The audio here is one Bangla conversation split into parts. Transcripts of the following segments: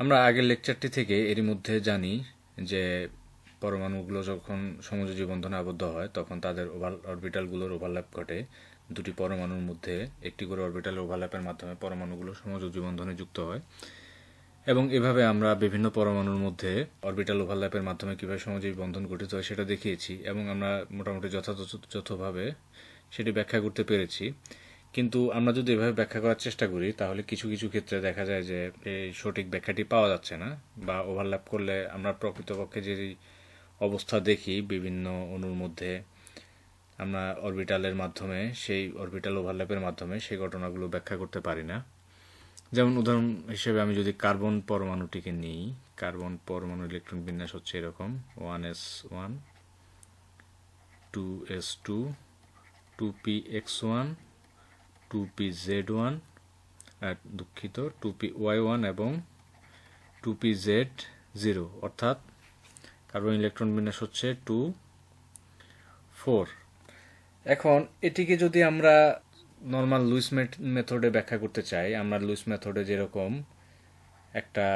আমরা আগের লেকচারটি থেকে এরই মধ্যে জানি যে পরমাণুগুলো যখন সমযোজী বন্ধনে আবদ্ধ হয়, তখন তাদের ওভার অরবিটালগুলোর ওভারল্যাপ ঘটে। দুটি পরমাণুর মধ্যে একটি করে অরবিটাল ওভারল্যাপের মাধ্যমে পরমাণুগুলো সমযোজী বন্ধনে যুক্ত হয়। এবং এভাবে আমরা বিভিন্ন পরমাণুর মধ্যে অরবিটাল ওভারল্যাপের মাধ্যমে কীভাবে সমযোজী বন্ধন গঠিত হয় সেটা দেখিয়েছি এবং আমরা মোটামুটি যথাযথভাবে সেটি ব্যাখ্যা করতে পেরেছি। কিন্তু আমরা যদি এভাবে ব্যাখ্যা করার চেষ্টা করি, তাহলে কিছু কিছু ক্ষেত্রে দেখা যায় যে এই সঠিক ব্যাখ্যাটি পাওয়া যাচ্ছে না বা ওভারল্যাপ করলে আমরা প্রকৃতপক্ষে যে অবস্থা দেখি বিভিন্ন অণুর মধ্যে, আমরা অরবিটালের মাধ্যমে, সেই অরবিটাল ওভারল্যাপের মাধ্যমে সেই ঘটনাগুলো ব্যাখ্যা করতে পারি না। যেমন উদাহরণ হিসেবে আমি যদি কার্বন পরমাণুটিকে নিই, কার্বন পরমাণু ইলেকট্রন বিন্যাস হচ্ছে এরকম one s one two s two two p x one two p z one দুঃখিত, টু পি ওয়াই ওয়ান এবং টু পি জেড জিরো, অর্থাৎ কার্বন ইলেকট্রন বিন্যাস হচ্ছে টু ফোর। এখন এটিকে যদি আমরা নর্মাল লুইস মেথডে ব্যাখ্যা করতে চাই, আমরা লুইস মেথডে যেরকম একটা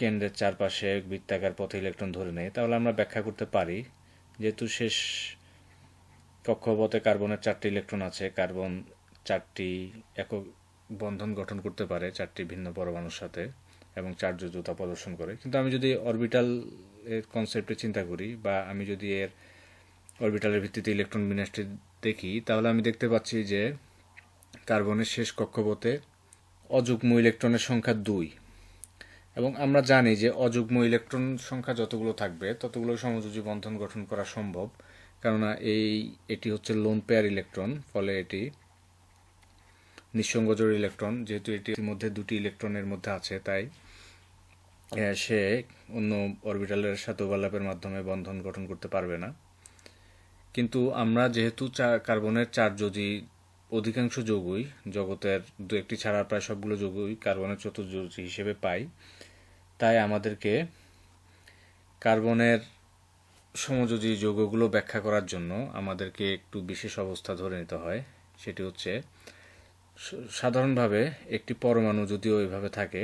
কেন্দ্রের চারপাশে বৃত্তাকার পথে ইলেকট্রন ধরে নেই তাহলে আমরা ব্যাখ্যা করতে পারি যেহেতু শেষ কক্ষপথে কার্বনের চারটি ইলেকট্রন আছে, কার্বন চারটি একক বন্ধন গঠন করতে পারে, চারটি ভিন্ন পরমাণুর সাথে, এবং চার্যতা প্রদর্শন করে। কিন্তু আমি যদি অরবিটাল এর কনসেপ্টে চিন্তা করি, বা আমি যদি এর অরবিটালের ভিত্তিতে ইলেকট্রন বিন্যাসটি দেখি, তাহলে আমি দেখতে পাচ্ছি যে কার্বনের শেষ কক্ষপথে অযুগ্ম ইলেকট্রনের সংখ্যা দুই। এবং আমরা জানি যে অযুগ্ম ইলেকট্রন সংখ্যা যতগুলো থাকবে, ততগুলো সমযোজী বন্ধন গঠন করা সম্ভব। কেননা এই, এটি হচ্ছে লোন পেয়ার ইলেকট্রন ফলে এটি নিঃসঙ্গজোড় ইলেকট্রন, যেহেতু এটির মধ্যে দুটি ইলেকট্রনের মধ্যে আছে, তাই সে অন্য অরবিটালের সাথে ওভারল্যাপের মাধ্যমে বন্ধন গঠন করতে পারবে না। কিন্তু আমরা যেহেতু কার্বনের চার যদি অধিকাংশ যৌগই, জগতের দু একটি ছাড়া প্রায় সবগুলো যৌগই কার্বনের চতুর্যোজী হিসেবে পাই, তাই আমাদেরকে কার্বনের সমযোজী যৌগগুলো ব্যাখ্যা করার জন্য আমাদেরকে একটু বিশেষ অবস্থা ধরে নিতে হয়। সেটি হচ্ছে সাধারণভাবে একটি পরমাণু যদিও এইভাবে থাকে,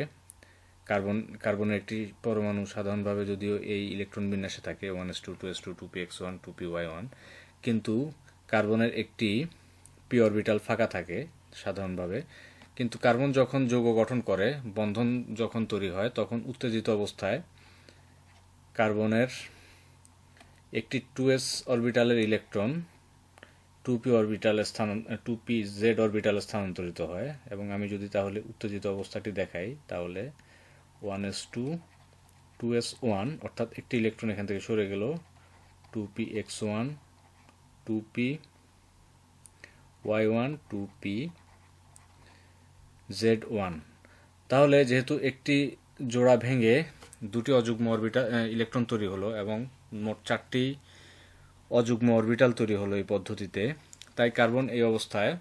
কার্বন, কার্বনের একটি পরমাণু সাধারণভাবে যদিও এই ইলেকট্রন বিন্যাসে থাকে one s two two s two two p x one two p y one কিন্তু কার্বনের একটি পি অরবিটাল ফাঁকা থাকে সাধারণভাবে। কিন্তু কার্বন যখন যৌগ গঠন করে, বন্ধন যখন তৈরি হয়, তখন উত্তেজিত অবস্থায় কার্বনের একটি টু এস অরবিটালের ইলেকট্রন টু পি অরবিটালে স্থান টু পি জেড অরবিটালে স্থানান্তরিত হয়। এবং আমি যদি তাহলে উত্তেজিত অবস্থাটি দেখাই, তাহলে one s two two s one অর্থাৎ একটি ইলেকট্রন এখান থেকে সরে গেল। Two p x one two p y one two p z one তাহলে যেহেতু একটি জোড়া ভেঙে দুটি অযুগ্ম অরবিটাল ইলেকট্রন তৈরি হলো এবং মোট চারটি অযুগ্ম অরবিটাল তৈরি হলো এই পদ্ধতিতে। তাই কার্বন এই অবস্থায়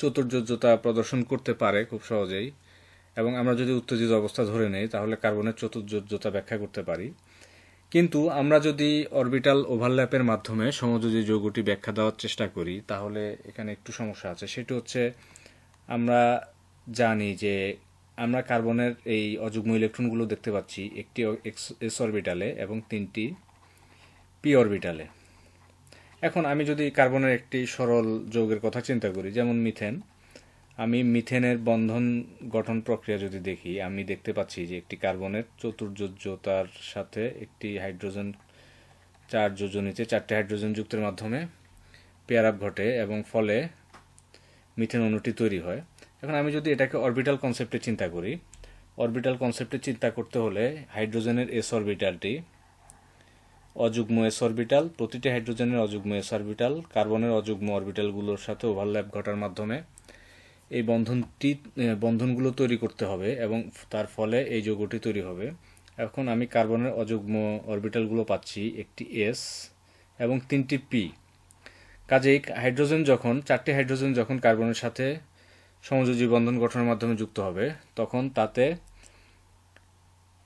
চতুর্যোজ্যতা প্রদর্শন করতে পারে খুব সহজেই। এবং আমরা যদি উত্তেজিত অবস্থা ধরে নেই, তাহলে কার্বনের চতুর্যোজ্যতা ব্যাখ্যা করতে পারি। কিন্তু আমরা যদি অরবিটাল ওভারল্যাপের মাধ্যমে সমযোজী যৌগটি ব্যাখ্যা দেওয়ার চেষ্টা করি, তাহলে এখানে একটু সমস্যা আছে। সেটি হচ্ছে, আমরা জানি যে আমরা কার্বনের এই অযুগ্ম ইলেকট্রনগুলো দেখতে পাচ্ছি, একটি এস অরবিটালে এবং তিনটি পি অরবিটালে এখন আমি যদি কার্বনের একটি সরল যৌগের কথা চিন্তা করি, যেমন মিথেন, আমি মিথেনের বন্ধন গঠন প্রক্রিয়া যদি দেখি, আমি দেখতে পাচ্ছি যে একটি কার্বনের চতুর্যোজ্যতার সাথে একটি হাইড্রোজেন, চার যোজনীতে চারটি হাইড্রোজেন যুক্তের মাধ্যমে পেয়ার আপ ঘটে এবং ফলে মিথেন অণুটি তৈরি হয়। এখন আমি যদি এটাকে অরবিটাল কনসেপ্টে চিন্তা করি অরবিটাল কনসেপ্টে চিন্তা করতে হলে হাইড্রোজেনের এস অরবিটালটি অযুগ্ম এস অরবিটাল প্রতিটি হাইড্রোজেনের অযুগ্ম এস অরবিটাল কার্বনের অযুগ্ম অরবিটালগুলোর সাথে ওভারল্যাপ ঘটার মাধ্যমে এই বন্ধনটি বন্ধনগুলো তৈরি করতে হবে এবং তার ফলে এই যৌগটি তৈরি হবে। এখন আমি কার্বনের অযুগ্ম অরবিটালগুলো পাচ্ছি, একটি এস এবং তিনটি পি কাজেই হাইড্রোজেন যখন, চারটি হাইড্রোজেন যখন কার্বনের সাথে সমযোজী বন্ধন গঠনের মাধ্যমে যুক্ত হবে, তখন তাতে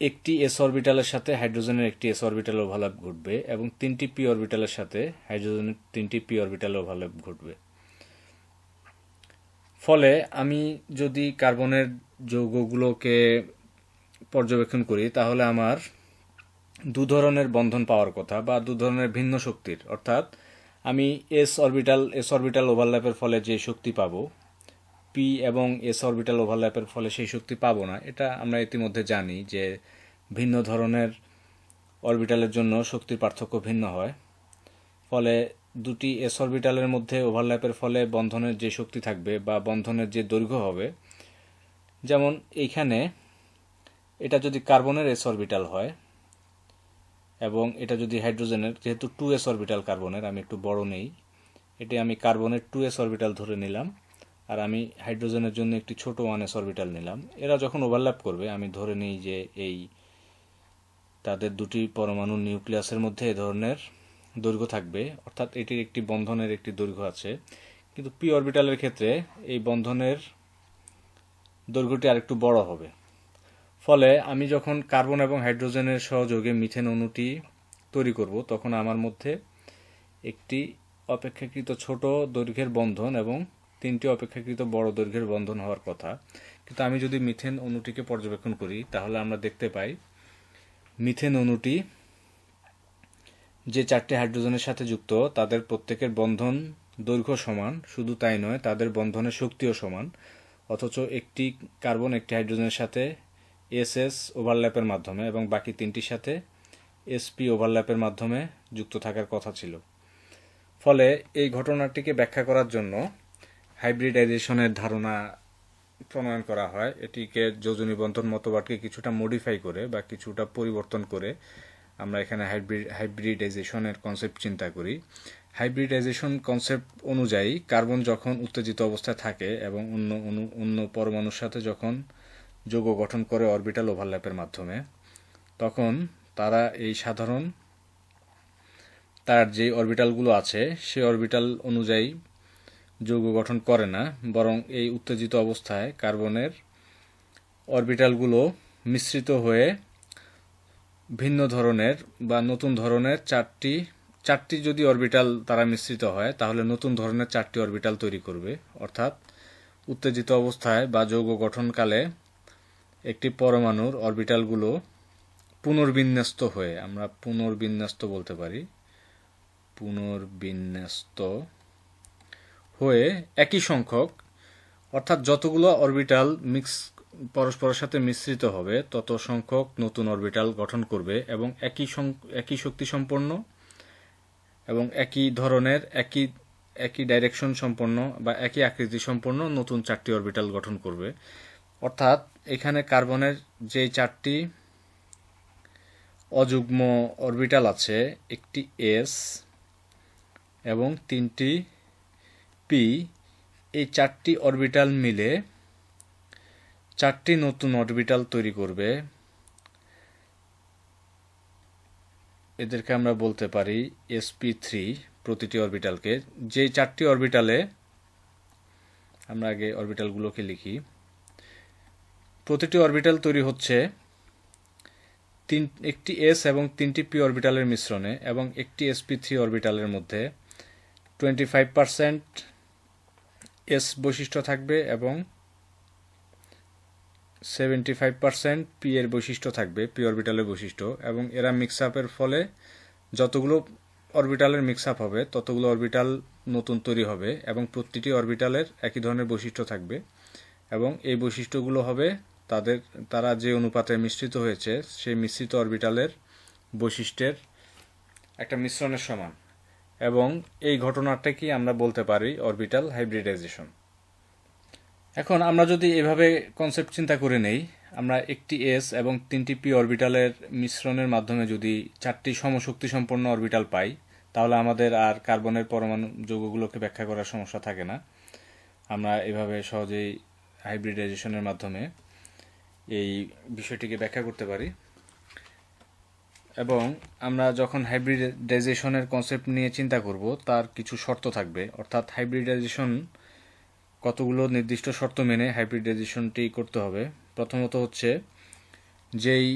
একটি এস অরবিটালের সাথে হাইড্রোজেনের একটি এস অরবিটাল ওভারল্যাপ ঘটবে এবং তিনটি পি অরবিটালের সাথে হাইড্রোজেনের তিনটি পি অরবিটাল ওভারল্যাপ ঘটবে। ফলে আমি যদি কার্বনের যৌগগুলোকে পর্যবেক্ষণ করি, তাহলে আমার দু ধরনের বন্ধন পাওয়ার কথা বা দু ধরনের ভিন্ন শক্তির। অর্থাৎ আমি এস অরবিটাল এস অরবিটাল ওভারল্যাপের ফলে যে শক্তি পাবো পি এবং এস অরবিটাল ওভারল্যাপের ফলে সেই শক্তি পাবো না। এটা আমরা ইতিমধ্যে জানি যে ভিন্ন ধরনের অরবিটালের জন্য শক্তির পার্থক্য ভিন্ন হয়। ফলে দুটি এস অরবিটালের মধ্যে ওভারল্যাপের ফলে বন্ধনের যে শক্তি থাকবে বা বন্ধনের যে দৈর্ঘ্য হবে, যেমন এইখানে এটা যদি কার্বনের এস অরবিটাল হয় এবং এটা যদি হাইড্রোজেনের, যেহেতু টু এস অরবিটাল কার্বনের, আমি একটু বড় নেই, এটি আমি কার্বনের টু এস অরবিটাল ধরে নিলাম। আর আমি হাইড্রোজেনের জন্য একটি ছোট ওয়ান এস অরবিটাল নিলাম। এরা যখন ওভারল্যাপ করবে, আমি ধরে নিই যে এই তাদের দুটি পরমাণু নিউক্লিয়াসের মধ্যে এ ধরনের দৈর্ঘ্য থাকবে, অর্থাৎ এটির একটি বন্ধনের একটি দৈর্ঘ্য আছে। কিন্তু পি অরবিটালের ক্ষেত্রে এই বন্ধনের দৈর্ঘ্যটি আরেকটু বড় হবে। ফলে আমি যখন কার্বন এবং হাইড্রোজেনের সহযোগে মিথেন অণুটি তৈরি করব, তখন আমার মধ্যে একটি অপেক্ষাকৃত ছোট দৈর্ঘ্যের বন্ধন এবং তিনটি অপেক্ষাকৃত বড় দৈর্ঘ্যের বন্ধন হওয়ার কথা। কিন্তু আমি যদি মিথেন অণুটিকে পর্যবেক্ষণ করি, তাহলে আমরা দেখতে পাই মিথেন অণুটি যে চারটি হাইড্রোজেনের সাথে যুক্ত, তাদের প্রত্যেকের বন্ধন দৈর্ঘ্য সমান, শুধু তাই নয়, তাদের বন্ধনের শক্তিও সমান, অথচ একটি কার্বন একটি হাইড্রোজেনের সাথে এস এস ওভারল্যাপের মাধ্যমে এবং বাকি তিনটির সাথে এসপি ওভারল্যাপের মাধ্যমে যুক্ত থাকার কথা ছিল। ফলে এই ঘটনাটিকে ব্যাখ্যা করার জন্য হাইব্রিডাইজেশনের ধারণা প্রণয়ন করা হয়। এটিকে যোজনী বন্ধন মতবাদকে কিছুটা মডিফাই করে বা কিছুটা পরিবর্তন করে আমরা এখানে হাইব্রিড, হাইব্রিডাইজেশনের কনসেপ্ট চিন্তা করি। হাইব্রিডাইজেশন কনসেপ্ট অনুযায়ী কার্বন যখন উত্তেজিত অবস্থায় থাকে এবং অন্য অণু অন্য পরমাণুর সাথে যখন যৌগ গঠন করে অরবিটাল ওভারল্যাপের মাধ্যমে, তখন তারা এই সাধারণ, তার যে অরবিটালগুলো আছে, সেই অরবিটাল অনুযায়ী যৌগ গঠন করে না, বরং এই উত্তেজিত অবস্থায় কার্বনের অরবিটালগুলো মিশ্রিত হয়ে ভিন্ন ধরনের বা নতুন ধরনের চারটি চারটি যদি অরবিটাল তারা মিশ্রিত হয়, তাহলে নতুন ধরনের চারটি অরবিটাল তৈরি করবে। অর্থাৎ উত্তেজিত অবস্থায় বা যৌগ গঠনকালে একটি পরমাণুর অরবিটালগুলো পুনর্বিন্যস্ত হয়ে, আমরা পুনর্বিন্যস্ত বলতে পারি, পুনর্বিন্যস্ত হয়ে একই সংখ্যক, অর্থাৎ যতগুলো অরবিটাল মিক্স পরস্পরের সাথে মিশ্রিত হবে, তত সংখ্যক নতুন অরবিটাল গঠন করবে এবং একই একই শক্তি সম্পন্ন এবং একই ধরনের, একই একই ডাইরেকশন সম্পন্ন বা একই আকৃতি সম্পন্ন নতুন চারটি অরবিটাল গঠন করবে। অর্থাৎ এখানে কার্বনের যে চারটি অযুগ্ম অরবিটাল আছে, একটি এস এবং তিনটি পি এই চারটি অরবিটাল মিলে চারটি নতুন অরবিটাল তৈরি করবে। এদেরকে আমরা বলতে পারি এসপি থ্রি প্রতিটি অরবিটালকে যে চারটি অরবিটালে আমরা আগে অরবিটালগুলোকে লিখি। প্রতিটি অরবিটাল তৈরি হচ্ছে তিন, একটি এস এবং তিনটি পি অরবিটালের মিশ্রণে এবং একটি এসপি থ্রি অরবিটালের মধ্যে টোয়েন্টি ফাইভ পারসেন্ট এস বৈশিষ্ট্য থাকবে এবং সেভেন্টি ফাইভ পারসেন্ট পি এর বৈশিষ্ট্য থাকবে পি অরবিটালের বৈশিষ্ট্য, এবং এরা মিক্স আপের ফলে যতগুলো অরবিটালের মিক্স আপ হবে, ততগুলো অরবিটাল নতুন তৈরি হবে, এবং প্রতিটি অরবিটালের একই ধরনের বৈশিষ্ট্য থাকবে, এবং এই বৈশিষ্ট্যগুলো হবে তাদের, তারা যে অনুপাতে মিশ্রিত হয়েছে, সেই মিশ্রিত অরবিটালের বৈশিষ্ট্যের একটা মিশ্রণের সমান। এবং এই ঘটনাটাকে আমরা বলতে পারি অরবিটাল হাইব্রিডাইজেশন এখন আমরা যদি এভাবে কনসেপ্ট চিন্তা করে নেই, আমরা একটি এস এবং তিনটি পি অরবিটালের মিশ্রণের মাধ্যমে যদি চারটি সমশক্তি সম্পন্ন অরবিটাল পাই, তাহলে আমাদের আর কার্বনের পরমাণু যৌগগুলোকে ব্যাখ্যা করার সমস্যা থাকে না। আমরা এভাবে সহজেই হাইব্রিডাইজেশনের মাধ্যমে এই বিষয়টিকে ব্যাখ্যা করতে পারি। এবং আমরা যখন হাইব্রিডাইজেশনের কনসেপ্ট নিয়ে চিন্তা করব, তার কিছু শর্ত থাকবে। অর্থাৎ হাইব্রিডাইজেশন কতগুলো নির্দিষ্ট শর্ত মেনে হাইব্রিডাইজেশনটি করতে হবে। প্রথমত হচ্ছে, যেই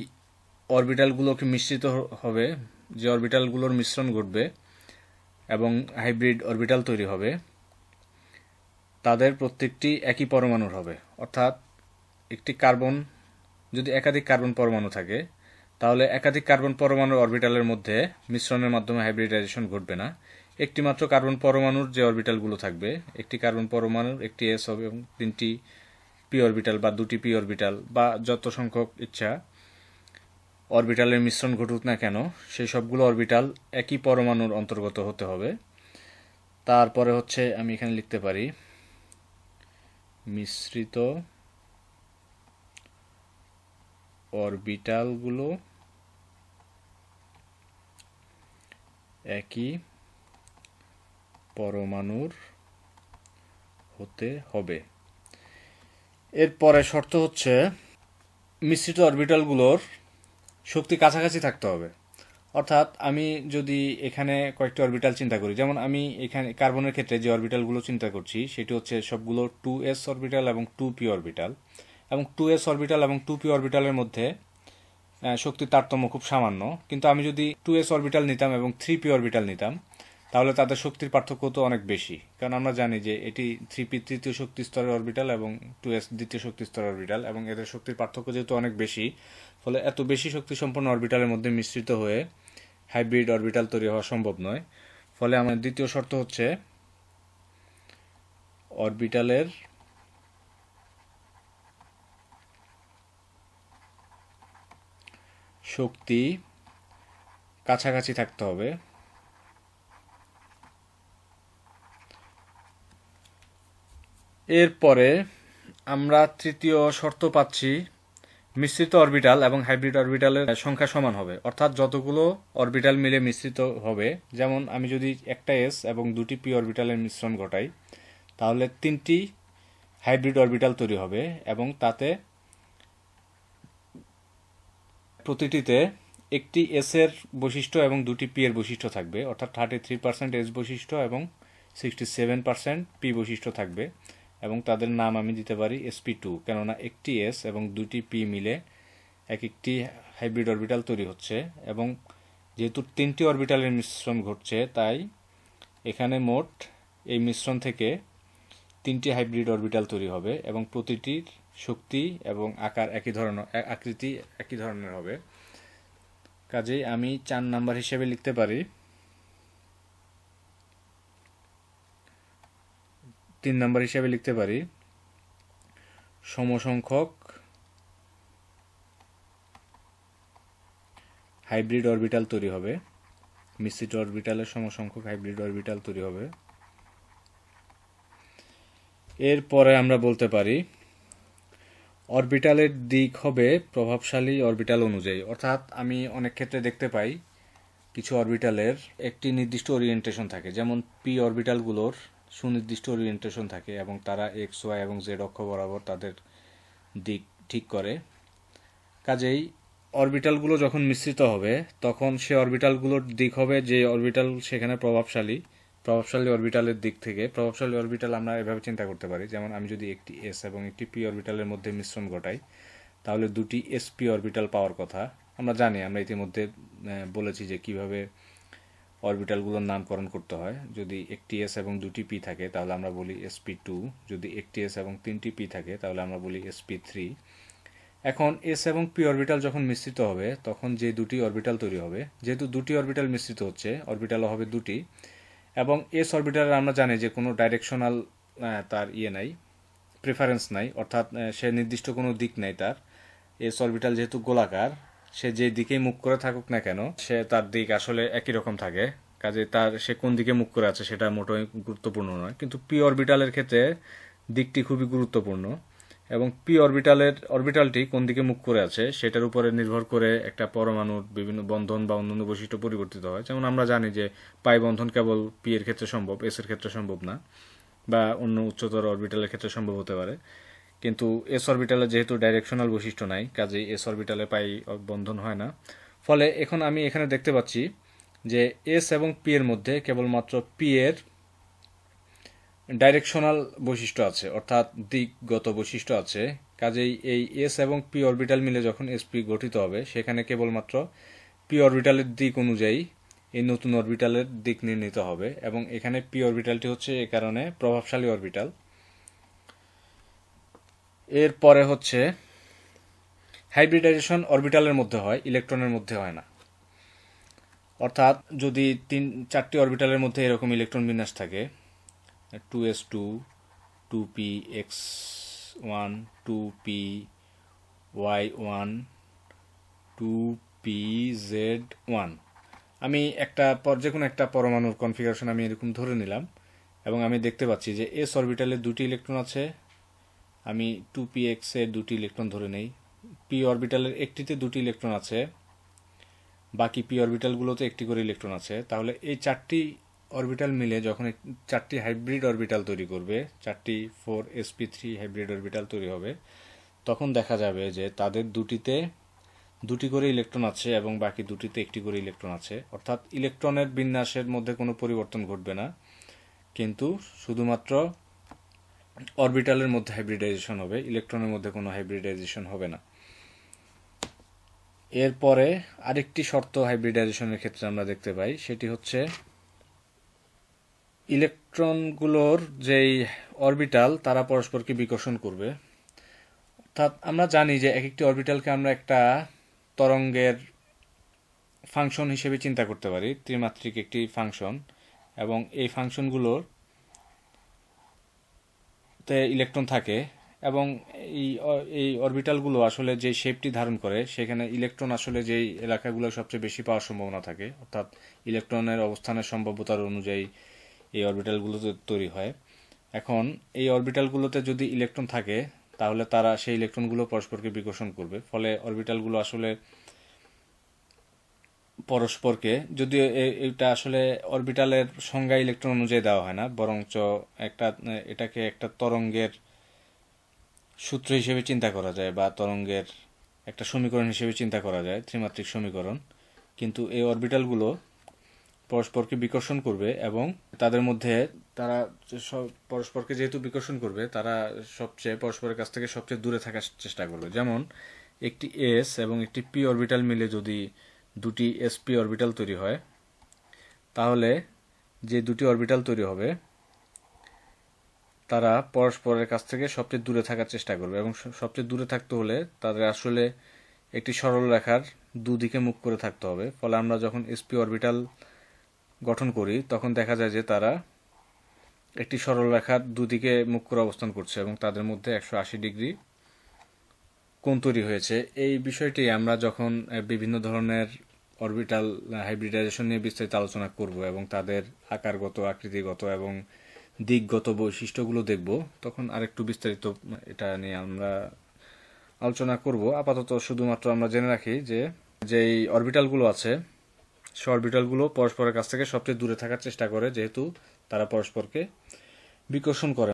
অরবিটালগুলোকে মিশ্রিত হবে, যে অরবিটালগুলোর মিশ্রণ ঘটবে এবং হাইব্রিড অরবিটাল তৈরি হবে, তাদের প্রত্যেকটি একই পরমাণুর হবে। অর্থাৎ একটি কার্বন যদি একাধিক কার্বন পরমাণু থাকে তাহলে একাধিক কার্বন পরমাণুর অরবিটালের মধ্যে মিশ্রণের মাধ্যমে হাইব্রিডাইজেশন ঘটবে না। একটি মাত্র কার্বন পরমাণুর যে অরবিটালগুলো থাকবে, একটি কার্বন পরমাণুর একটি এস হবে এবং তিনটি পি অরবিটাল বা দুটি পি অরবিটাল বা যত সংখ্যক ইচ্ছা অরবিটালের মিশ্রণ ঘটুক না কেন, সেই সবগুলো অরবিটাল একই পরমাণুর অন্তর্গত হতে হবে। তারপরে হচ্ছে আমি এখানে লিখতে পারি মিশ্রিত অরবিটালগুলো একই পরমাণুর হতে হবে। এরপরে শর্ত হচ্ছে মিশ্রিত অরবিটালগুলোর শক্তি কাছাকাছি থাকতে হবে। অর্থাৎ আমি যদি এখানে কয়েকটি অরবিটাল চিন্তা করি, যেমন আমি এখানে কার্বনের ক্ষেত্রে যে অরবিটালগুলো চিন্তা করছি, সেটি হচ্ছে সবগুলো টু এস অরবিটাল এবং টু পি অরবিটাল। এবং টু এস অরবিটাল এবং টু পি অরবিটালের মধ্যে শক্তির তারতম্য খুব সামান্য। কিন্তু আমি যদি টু এস অরবিটাল নিতাম এবং থ্রি পি অরবিটাল নিতাম, তাহলে তাদের শক্তির পার্থক্য তো অনেক বেশি। কারণ আমরা জানি যে এটি থ্রি পি তৃতীয় শক্তি স্তরের অরবিটাল এবং টু এস দ্বিতীয় শক্তি স্তরের অরবিটাল এবং এদের শক্তির পার্থক্য যেহেতু অনেক বেশি, ফলে এত বেশি শক্তি সম্পন্ন অরবিটালের মধ্যে মিশ্রিত হয়ে হাইব্রিড অরবিটাল তৈরি হওয়া সম্ভব নয়। ফলে আমার দ্বিতীয় শর্ত হচ্ছে অরবিটালের শক্তি কাছাকাছি থাকতে হবে। এরপরে আমরা তৃতীয় শর্ত পাচ্ছি, মিশ্রিত অরবিটাল এবং হাইব্রিড অরবিটালের সংখ্যা সমান হবে। অর্থাৎ যতগুলো অরবিটাল মিলে মিশ্রিত হবে, যেমন আমি যদি একটা এস এবং দুটি পি অরবিটালের মিশ্রণ ঘটাই, তাহলে তিনটি হাইব্রিড অরবিটাল তৈরি হবে এবং তাতে প্রতিটিতে একটি এস এর বৈশিষ্ট্য এবং দুটি পি এর বৈশিষ্ট্য থাকবে। অর্থাৎ থার্টি থ্রি পার্সেন্ট এস বৈশিষ্ট্য এবং সিক্সটি সেভেন পার্সেন্ট পি বৈশিষ্ট্য থাকবে এবং তাদের নাম আমি দিতে পারি এসপি টু কেননা একটি এস এবং দুটি পি মিলে এক একটি হাইব্রিড অরবিটাল তৈরি হচ্ছে এবং যেহেতু তিনটি অরবিটালের মিশ্রণ ঘটছে, তাই এখানে মোট এই মিশ্রণ থেকে তিনটি হাইব্রিড অরবিটাল তৈরি হবে এবং প্রতিটির শক্তি এবং আকার একই ধরনের আকৃতি একই ধরনের হবে। কাজেই আমি চার নাম্বার হিসেবে লিখতে পারি। তিন নম্বর হিসেবে লিখতে পারি। সমসংখ্যক হাইব্রিড অরবিটাল তৈরি হবে। মিশ্রিত অরবিটালের সমসংখ্যক হাইব্রিড অরবিটাল তৈরি হবে। এরপরে আমরা বলতে পারি অরবিটালের দিক হবে প্রভাবশালী অরবিটাল অনুযায়ী। অর্থাৎ আমি অনেক ক্ষেত্রে দেখতে পাই কিছু অরবিটালের একটি নির্দিষ্ট ওরিয়েন্টেশন থাকে। যেমন পি অরবিটালগুলোর সুনির্দিষ্ট ওরিয়েন্টেশন থাকে এবং তারা এক্স ওয়াই এবং জেড অক্ষ বরাবর তাদের দিক ঠিক করে। কাজেই অরবিটালগুলো যখন মিশ্রিত হবে, তখন সে অরবিটালগুলোর দিক হবে যে অরবিটাল সেখানে প্রভাবশালী। প্রভাবশালী অরবিটালের দিক থেকে, প্রভাবশালী অরবিটাল আমরা এভাবে চিন্তা করতে পারি, যেমন আমি যদি একটি এস এবং একটি পি অরবিটালের মধ্যে মিশ্রণ ঘটাই, তাহলে দুটি এসপি অরবিটাল পাওয়ার কথা আমরা জানি। আমরা ইতিমধ্যে বলেছি যে কীভাবে অরবিটালগুলোর নামকরণ করতে হয়। যদি একটি এস এবং দুটি পি থাকে, তাহলে আমরা বলি এসপি টু যদি একটি এস এবং তিনটি পি থাকে, তাহলে আমরা বলি এসপি থ্রি এখন এস এবং পি অরবিটাল যখন মিশ্রিত হবে, তখন যে দুটি অরবিটাল তৈরি হবে, যেহেতু দুটি অরবিটাল মিশ্রিত হচ্ছে, অরবিটালও হবে দুটি এবং এস অরবিটালের আমরা জানি যে কোনো ডাইরেকশনাল তার ইয়ে নাই প্রেফারেন্স নাই, অর্থাৎ সে নির্দিষ্ট কোনো দিক নাই তার। এস অরবিটাল যেহেতু গোলাকার, সে যে দিকেই মুখ করে থাকুক না কেন, সে তার দিক আসলে একই রকম থাকে। কাজে তার, সে কোন দিকে মুখ করে আছে সেটা মোটেই গুরুত্বপূর্ণ নয়। কিন্তু পি অরবিটালের ক্ষেত্রে দিকটি খুবই গুরুত্বপূর্ণ। এবং পি অরবিটালের অরবিটালটি কোন দিকে মুখ করে আছে, সেটার উপরে নির্ভর করে একটা পরমাণুর বিভিন্ন বন্ধন বা অন্যান্য বৈশিষ্ট্য পরিবর্তিত হয়। যেমন আমরা জানি যে পাই বন্ধন কেবল পি এর ক্ষেত্রে সম্ভব এস এর ক্ষেত্রে সম্ভব না, বা অন্য উচ্চতর অরবিটালের ক্ষেত্রে সম্ভব হতে পারে। কিন্তু এস অরবিটালে যেহেতু ডাইরেকশনাল বৈশিষ্ট্য নাই, কাজেই এস অরবিটালে পাই বন্ধন হয় না। ফলে এখন আমি এখানে দেখতে পাচ্ছি যে এস এবং পি এর মধ্যে কেবলমাত্র পি এর ডাইরেকশনাল বৈশিষ্ট্য আছে, অর্থাৎ দিকগত বৈশিষ্ট্য আছে। কাজেই এই এস এবং পি অরবিটাল মিলে যখন এসপি গঠিত হবে, সেখানে কেবলমাত্র পি অরবিটালের দিক অনুযায়ী এই নতুন অরবিটালের দিক নির্ণীত হবে এবং এখানে পি অরবিটালটি হচ্ছে এ কারণে প্রভাবশালী অরবিটাল এরপরে হচ্ছে হাইব্রিডাইজেশন অরবিটালের মধ্যে হয় ইলেকট্রনের মধ্যে হয় না। অর্থাৎ যদি তিন, চারটি অরবিটালের মধ্যে এরকম ইলেকট্রন বিন্যাস থাকে two s two two p x one two p y one two p z one আমি একটা যে কোনো একটা পরমাণুর কনফিগারেশন আমি এরকম ধরে নিলাম এবং আমি দেখতে পাচ্ছি যে এস অরবিটালে দুটি ইলেকট্রন আছে। আমি টু পি এক্সের দুটি ইলেকট্রন ধরে নেই। পি অরবিটালের একটিতে দুটি ইলেকট্রন আছে। বাকি পি অরবিটালগুলোতে একটি করে ইলেকট্রন আছে। তাহলে এই চারটি অরবিটাল মিলে যখন চারটি হাইব্রিড অরবিটাল তৈরি করবে, চারটি four sp three hybrid orbital তৈরি হবে, তখন দেখা যাবে যে তাদের দুটিতে দুটি করে ইলেকট্রন আছে এবং বাকি দুটিতে একটি করে ইলেকট্রন আছে। অর্থাৎ ইলেকট্রনের বিন্যাসের মধ্যে কোনো পরিবর্তন ঘটবে না। কিন্তু শুধুমাত্র অরবিটালের মধ্যে হাইব্রিডাইজেশন হবে, ইলেকট্রনের মধ্যে কোনো হাইব্রিডাইজেশন হবে না। এরপরে আরেকটি শর্ত হাইব্রিডাইজেশনের ক্ষেত্রে আমরা দেখতে পাই, সেটি হচ্ছে ইলেকট্রনগুলোর যেই অরবিটাল, তারা পরস্পরকে বিকর্ষণ করবে। অর্থাৎ আমরা জানি যে এক একটি অরবিটালকে আমরা একটা তরঙ্গের ফাংশন হিসেবে চিন্তা করতে পারি, ত্রিমাত্রিক একটি ফাংশন, এবং এই ফাংশনগুলোর তে ইলেকট্রন থাকে, এবং এই এই অরবিটালগুলো আসলে যে শেপটি ধারণ করে, সেখানে ইলেকট্রন আসলে যেই এলাকাগুলো সবচেয়ে বেশি পাওয়ার সম্ভাবনা থাকে, অর্থাৎ ইলেকট্রনের অবস্থানের সম্ভাব্যতার অনুযায়ী এই অরবিটালগুলো তৈরি হয়। এখন এই অরবিটালগুলোতে যদি ইলেকট্রন থাকে, তাহলে তারা সেই ইলেকট্রনগুলো পরস্পরকে বিকর্ষণ করবে। ফলে অরবিটালগুলো আসলে পরস্পরকে যদিও এটা আসলে অরবিটালের সংজ্ঞা ইলেকট্রন অনুযায়ী দেওয়া হয় না, বরঞ্চ একটা, এটাকে একটা তরঙ্গের সূত্র হিসেবে চিন্তা করা যায় বা তরঙ্গের একটা সমীকরণ হিসেবে চিন্তা করা যায়, ত্রিমাত্রিক সমীকরণ। কিন্তু এই অরবিটালগুলো পরস্পরকে বিকর্ষণ করবে এবং তাদের মধ্যে তারা সব পরস্পরকে যেহেতু বিকর্ষণ করবে, তারা সবচেয়ে পরস্পরের কাছ থেকে সবচেয়ে দূরে থাকার চেষ্টা করবে। যেমন একটি এস এবং একটি পি অরবিটাল মিলে যদি দুটি এসপি অরবিটাল তৈরি হয়, তাহলে যে দুটি অরবিটাল তৈরি হবে, তারা পরস্পরের কাছ থেকে সবচেয়ে দূরে থাকার চেষ্টা করবে এবং সবচেয়ে দূরে থাকতে হলে তাদের আসলে একটি সরল রেখার দুদিকে মুখ করে থাকতে হবে। ফলে আমরা যখন এসপি অরবিটাল গঠন করি, তখন দেখা যায় যে তারা একটি সরল রেখার দুদিকে মুখ করে অবস্থান করছে এবং তাদের মধ্যে একশো আশি ডিগ্রি কোণ তৈরি হয়েছে। এই বিষয়টি আমরা যখন বিভিন্ন ধরনের অরবিটাল হাইব্রিডাইজেশন নিয়ে বিস্তারিত আলোচনা করব এবং তাদের আকারগত, আকৃতিগত এবং দিকগত বৈশিষ্ট্যগুলো দেখব, তখন আরেকটু বিস্তারিত এটা নিয়ে আমরা আলোচনা করব। আপাতত শুধুমাত্র আমরা জেনে রাখি যে, যেই অরবিটালগুলো আছে সে অরবিটালগুলো পরস্পরের কাছ থেকে সবচেয়ে দূরে থাকার চেষ্টা করে, যেহেতু তারা পরস্পরকে বিকর্ষণ করে।